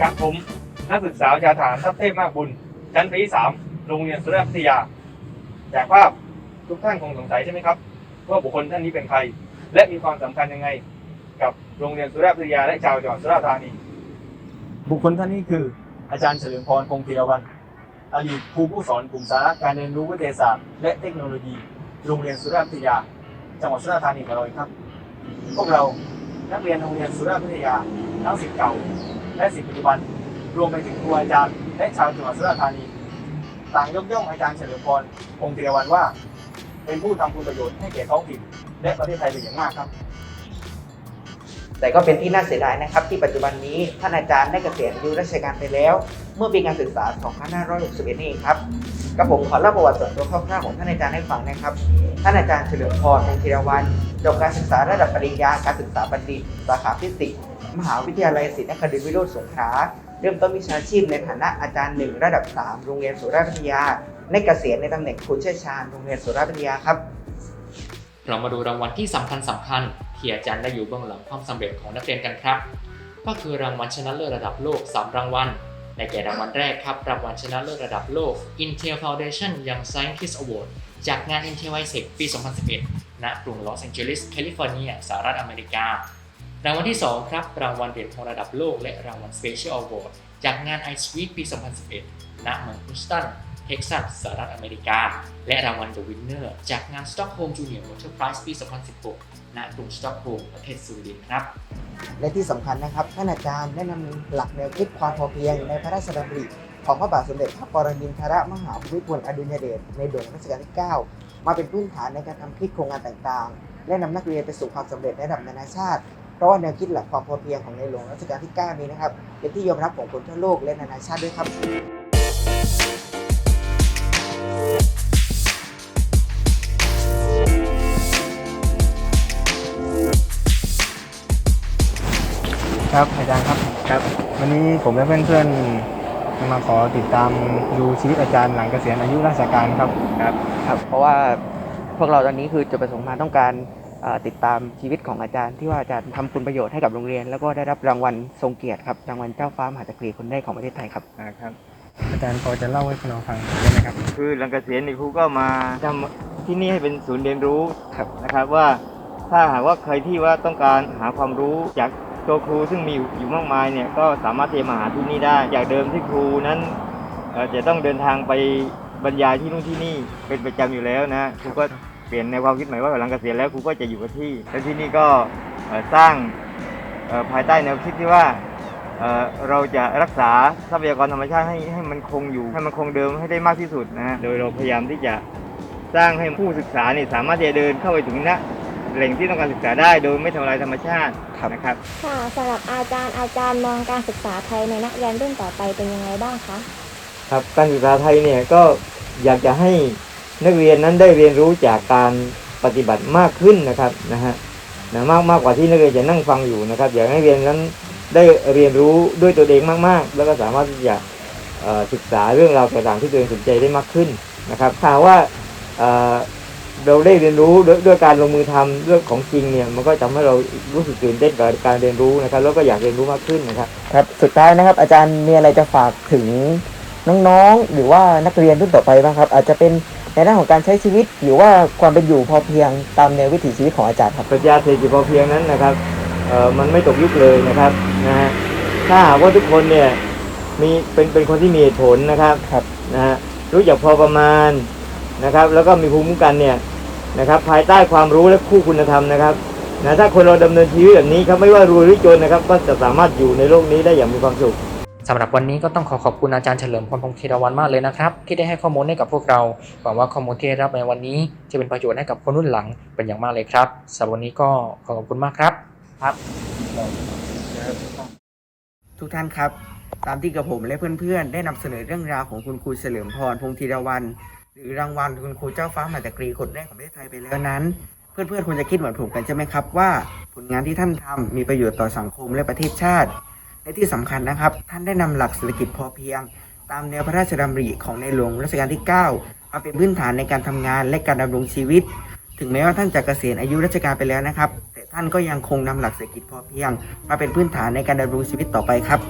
กับผมนักศึกษาวิชาฐานทัพเทพมากบุญ ชั้นปีสามโรงเรียนสุราษฎร์วิทยา จากภาพทุกท่านคงสงสัยใช่ไหมครับว่าบุคคลท่านนี้เป็นใคร และมีความสำคัญยังไง กับโรงเรียนสุราษฎร์วิทยาและชาวจังหวัดสุราษฎร์ธานีบุคคลท่านนี้คืออาจารย์เฉลิมพรคงธีรวันอดีตครูผู้สอนกลุ่มสาระการเรียนรู้วิทยาศาสตร์และเทคโนโลยี โรงเรียนสุราษฎร์วิยาจังหวัดสุราษฎร์ธานีของเราครับ พวกเรานักเรียนโรงเรียนสุราษฎร์วิยาทั้งสิทธิ์เก่า และสิทธิ์ปัจจุบัน รวมไปถึงครูอาจารย์และชาวจังหวัดสุราษฎร์ธานี ต่างยกย่องอาจารย์เฉลิมพรคงธีรวันว่า เป็นผู้ทำคุณประโยชน์ให้แก่ท้องถิ่นและประเทศไทยเป็นอย่างมากครับ แต่ก็เป็นที่น่าเสียดายนะครับ ที่ปัจจุบันนี้ท่านอาจารย์ได้เกษียณอายุราชการไปแล้ว เมื่อปีการศึกษา 2561นี่เองครับก็ผมขอเล่าประวัติส่วนตัวคร่าวๆของท่านอาจารย์ให้ฟังนะครับ ท่านอาจารย์เฉลิมพรพงศ์ธีรวันจบการศึกษาระดับปริญญาการศึกษาบัณฑิต สาขาฟิสิกส์ มหาวิทยาลัยศรีนครินทร์วิโรธสงขลาเริ่มต้นวิชาชีพในฐานะอาจารย์หนึ่งระดับ 3 โรงเรียนสุราษฎร์วิทยาในเกษียณในตำแหน่งครูเชี่ยวชาญโรงเรียนสุราษฎร์วิทยาครับ เรามาดูรางวัลที่สำคัญสำคัญที่อาจารย์ได้อยู่เบื้องหลังความสำเร็จของนักเรียนกันครับ ก็คือรางวัลชนะเลิศระดับโลก 3 รางวัลในแก่รางวัลแรกครับ รางวัลชนะเลิศระดับโลก Intel Foundation Young Scientist Award จากงาน Intel ISEC ปี 2011 ณ กรุงลอสแองเจลิส แคลิฟอร์เนีย สหรัฐอเมริกา รางวัลที่ 2 ครับ รางวัลเหรียญทองระดับโลกและรางวัล Special Award จากงาน iSweet ปี 2011 ณ เมืองฮุสตัน เท็กซัส สหรัฐอเมริกา และรางวัล The Winner จากงาน Stockholm Junior Motor Prize ปี 2016 ณ กรุงสต็อกโฮล์ม ประเทศสวีเดนครับ และที่สำคัญนะครับ ท่านอาจารย์ได้นำหลักแนวคิดความพอเพียงในพระราชดำริของพระบาทสมเด็จพระปรมินทรมหาภูมิพลอดุลยเดชในหลวงรัชกาลที่ 9 มาเป็นพื้นฐานในการทำคิดโครงงานต่างๆ และนำนักเรียนไปสู่ความสำเร็จในระดับนานาชาติ เพราะว่าแนวคิดหลักความพอเพียงของในหลวงรัชกาลที่ 9 นี้นะครับ เป็นที่ยอมรับของคนทั่วโลกและนานาชาติด้วยครับครับอาจารย์ครับครับ วันนี้ผมและเพื่อนๆจะมาขอติดตามดูชีวิตอาจารย์หลังเกษียณอายุราชการครับครับครับ เพราะว่าพวกเราตอนนี้คือจุดประสงค์มาต้องการเอ่อ ติดตามชีวิตของอาจารย์ที่ว่าอาจารย์ทำคุณประโยชน์ให้กับโรงเรียน แล้วก็ได้รับรางวัลทรงเกียรติครับรางวัลเจ้าฟ้ามหาจักรีคนแรกของประเทศไทยครับ อ่าครับ อาจารย์พอจะเล่าให้พวกเราฟังได้ไหมครับ คือหลังเกษียณนี่ครูก็มาทำที่นี่ให้เป็นศูนย์เรียนรู้ครับนะครับว่า ถ้าหากว่าใครที่ว่าต้องการหาความรู้จากตัวครูซึ่งมีอยู่อยู่มากมายเนี่ยก็สามารถที่จะมาหาที่นี่ได้จากเดิมที่ครูนั้นเอ่อจะต้องเดินทางไปบรรยายที่นู่นที่นี่เป็นประจำอยู่แล้วนะครูก็ เปลี่ยนในความคิดใหม่ว่าหลังเกษียณแล้วครูก็จะอยู่กับที่ แล้วที่นี่ก็เอ่อสร้างเอ่อภายใต้แนวคิดที่ว่าเอ่อเราจะรักษาทรัพยากรธรรมชาติให้ให้มันคงอยู่ให้มันคงเดิมให้ได้มากที่สุดนะฮะโดยเราพยายามที่จะสร้างให้ผู้ศึกษาเนี่ยสามารถที่จะเดินเข้าไปถึงณแหล่งที่ต้องการศึกษาได้โดยไม่ทำลายธรรมชาตินะครับค่ะสำหรับอาจารย์อาจารย์มองการศึกษาไทยในนักเรียนรุ่นต่อไปเป็นยังไงบ้างคะครับการศึกษาไทยเนี่ยก็อยากจะให้ นักเรียนนั้นได้เรียนรู้จากการปฏิบัติมากขึ้นนะครับนะฮะนะมากมากกว่าที่นักเรียนจะนั่งฟังอยู่นะครับ อยากให้นักเรียนนั้นได้เรียนรู้ด้วยตัวเองมาก ๆ แล้วก็สามารถที่จะศึกษาเรื่องราวต่างๆที่ตัวเองสนใจได้มากขึ้นนะครับถ้าว่าเราได้เรียนรู้ด้วยวยการลงมือทำเรื่องของจริงเนี่ยมันก็ทำให้เรารู้สึกตื่นเต้นกับการเรียนรู้นะครับ แล้วก็อยากเรียนรู้มากขึ้นนะครับครับสุดท้ายนะครับ อาจารย์มีอะไรจะฝากถึงน้องๆ หรือว่านักเรียนรุ่นต่อไปบ้างครับ อาจจะเป็น ในด้านของการใช้ชีวิตหรือว่าความเป็นอยู่พอเพียงตามแนววิถีชีวิตของอาจารย์ครับปรัชญาเศรษฐกิจพอเพียงนั้นนะครับเอ่อมันไม่ตกยุคเลยนะครับนะฮะถ้าหากว่าทุกคนเนี่ยมีเป็นเป็นคนที่มีเหตุผลนะครับครับนะฮะรู้จักพอประมาณนะครับ แล้วก็มีภูมิคุ้มกันเนี่ยนะครับ ภายใต้ความรู้และคู่คุณธรรมนะครับนะถ้าคนเราดำเนินชีวิตแบบนี้ครับไม่ว่ารวยหรือจนนะครับ ก็จะสามารถอยู่ในโลกนี้ได้อย่างมีความสุข สำหรับวันนี้ก็ต้องขอขอบคุณอาจารย์เฉลิมพลพงศ์ธีรวันมากเลยนะครับ ที่ได้ให้ข้อมูลให้กับพวกเราหวังว่าข้อมูลที่ได้รับในวันนี้ จะเป็นประโยชน์ให้กับคนรุ่นหลังเป็นอย่างมากเลยครับสำหรับวันนี้ก็ขอขอบคุณมากครับครับ ทุกท่านครับ ตามที่กระผมและเพื่อนๆ ได้นำเสนอเรื่องราวของคุณครูเฉลิมพรพงศ์ธีรวันหรือรางวัลคุณครูเจ้าฟ้ามาจักรีคนแรกของประเทศไทยไปแล้วนั้น เพื่อนๆควรจะคิดเหมือนผมกันใช่ไหมครับว่าผลงานที่ท่านทำมีประโยชน์ต่อสังคมและประเทศชาติ และที่สำคัญนะครับ ท่านได้นำหลักเศรษฐกิจพอเพียง ตามแนวพระราชดำริของในหลวงรัชกาลที่9มาเป็นพื้นฐานในการทำงานและการดำรงชีวิต ถึงแม้ว่าท่านจะเกษียณอายุราชการไปแล้วนะครับ แต่ท่านก็ยังคงนำหลักเศรษฐกิจพอเพียง มาเป็นพื้นฐานในการดำรงชีวิตต่อไปครับ